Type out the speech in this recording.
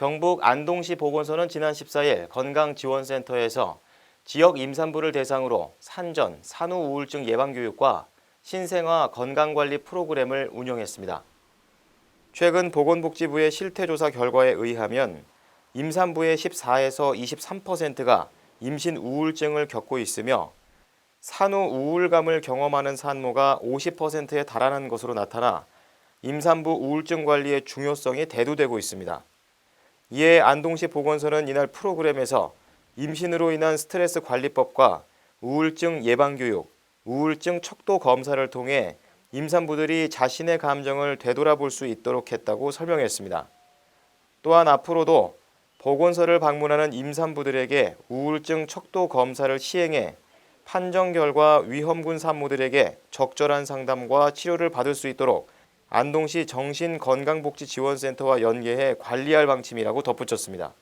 경북 안동시 보건소는 지난 14일 건강지원센터에서 지역 임산부를 대상으로 산전, 산후 우울증 예방 교육과 신생아 건강관리 프로그램을 운영했습니다. 최근 보건복지부의 실태조사 결과에 의하면 임산부의 14에서 23%가 임신 우울증을 겪고 있으며 산후 우울감을 경험하는 산모가 50%에 달하는 것으로 나타나 임산부 우울증 관리의 중요성이 대두되고 있습니다. 이에 안동시 보건소는 이날 프로그램에서 임신으로 인한 스트레스 관리법과 우울증 예방 교육, 우울증 척도 검사를 통해 임산부들이 자신의 감정을 되돌아볼 수 있도록 했다고 설명했습니다. 또한 앞으로도 보건소를 방문하는 임산부들에게 우울증 척도 검사를 시행해 판정 결과 위험군 산모들에게 적절한 상담과 치료를 받을 수 있도록 안동시 정신건강복지지원센터와 연계해 관리할 방침이라고 덧붙였습니다.